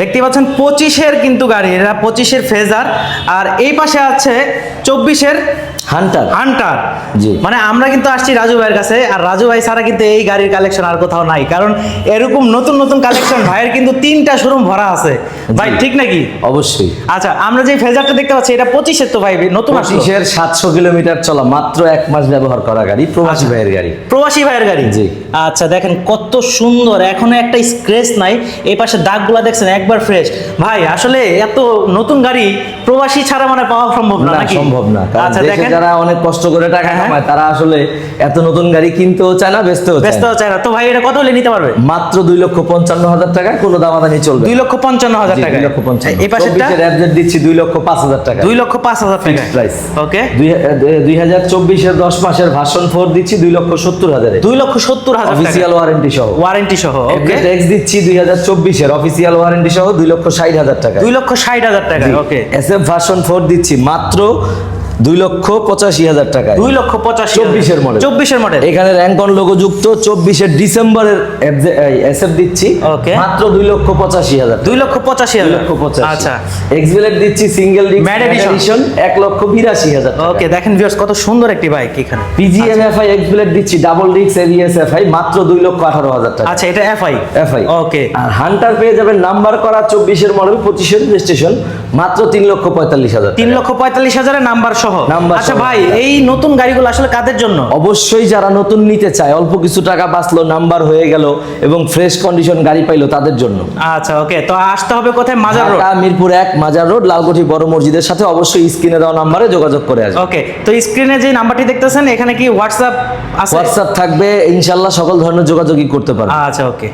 দেখতে পাচ্ছেন পঁচিশের কিন্তু গাড়ি এটা পঁচিশের ফেজার। আর এই পাশে আছে চব্বিশের হান্টার হান্টার জি। মানে আমরা কিন্তু আসছি রাজু ভাইয়ের কাছে আর রাজু ভাই ছাড়া কিন্তু এই গাড়ির কালেকশন আর কোথাও নাই। কারণ এরকম নতুন নতুন কালেকশন ভাইয়ের কিন্তু তিনটা শোরুম ভরা আছে। ভাই ঠিক নাকি? অবশ্যই। আচ্ছা আমরা যে ফেজারটা দেখতে পাচ্ছি এটা পঁচিশের তো ভাই নতুন পঁচিশের সাতশো কিলোমিটার চলা মাত্র এক মাস ব্যবহার করা গাড়ি প্রবাসী ভাইয়ের গাড়ি। প্রবাসী ভাইয়ের গাড়ি? জি। আচ্ছা দেখেন কত সুন্দর এখনও একটা স্ক্রেচ নাই। এই পাশে দাগগুলা দেখছেন একবার ফ্রেশ ভাই আসলে এত নতুন গাড়ি প্রবাসী ছাড়া মানে পাওয়া সম্ভব না সম্ভব না। আচ্ছা দেখেন। যারা অনেক কষ্ট করে টাকা হ্যাঁ। কামায় তারা আসলে এত নতুন গাড়ি কিনতেও চায় না বেচতেও চায় ব্যস্ত না। না। তো ভাই এটা কত হলে নিতে পারবে? মাত্র দুই লক্ষ পঞ্চান্ন হাজার টাকা কোনো দামাদানি চলবে দুই লক্ষ পঞ্চান্ন হাজার টাকা দুই লক্ষ পঞ্চান্ন। এই চব্বিশের অ্যাবজেট দিচ্ছি দুই লক্ষ পাঁচ হাজার টাকা দুই লক্ষ পাঁচ হাজার টাকা price। ওকে দুই হাজার চব্বিশের দশ মাসের ভার্সন ফোর দিচ্ছি দুই লক্ষ সত্তর হাজারে। দুই লক্ষ সত্তর হাজার অফিসিয়াল ওয়ারেন্টি সহ। ওয়ারেন্টি সহ ওকে ট্যাক্স দিচ্ছি দুই হাজার চব্বিশের অফিসিয়াল ওয়ারেন্টি সহ দুই লক্ষ ষাট হাজার টাকা। দুই লক্ষ ষাট হাজার টাকা okay S F version four দিচ্ছি মাত্র দুই লক্ষ পঁচাশি হাজার টাকা দুই লক্ষ পঁচাশি চব্বিশের মডেল চব্বিশের মডেল এখানে র্যাঙ্কন লোগো যুক্ত চব্বিশের ডিসেম্বরের এস এফ দিচ্ছি। Okay. মাত্র দুই লক্ষ পঁচাশি হাজার দুই লক্ষ পঁচাশি হাজার। লক্ষ পঁচাশি। আচ্ছা। এক্সভিলেট দিচ্ছি সিঙ্গেল। এডিশন এক লক্ষ বিরাশি হাজার ওকে দেখেন ভিউয়ার্স কত সুন্দর একটি বাইক এখানে। পিজিএমএফআই এক্সভিলেট দিচ্ছি ডাবল ডিস্ক এবিএস এফআই মাত্র দুই লক্ষ আঠারো হাজার টাকা। আচ্ছা এটা এফআই এফআই ওকে আর হান্টার পেয়ে যাবেন নাম্বার করা চব্বিশের মডেল পঁচিশের রেজিস্ট্রেশন মাত্র তিন লক্ষ পঁয়তাল্লিশ হাজার তিন লক্ষ পঁয়তাল্লিশ হাজারের নাম্বার সহ। আচ্ছা ভাই এই নতুন গাড়িগুলো আসলে কাদের জন্য? অবশ্যই যারা নতুন নিতে চায় অল্প কিছু টাকা বাঁচলো নাম্বার হয়ে গেল এবং ফ্রেশ কন্ডিশন গাড়ি পাইলো তাদের জন্য। আচ্ছা ওকে তো আসতে হবে কোথায়? মাজার রোড মিরপুর এক মাজার রোড লালকুঠি বড় মসজিদের সাথে অবশ্যই স্ক্রিনে দেওয়া নাম্বারে যোগাযোগ করে আসবে। ওকে তো স্ক্রিনে যে নাম্বারটি দেখতেছেন এখানে কি হোয়াটসঅ্যাপ আছে? হোয়াটসঅ্যাপ থাকবে ইনশাল্লাহ সকল ধরনের যোগাযোগই করতে পারবে। আচ্ছা ওকে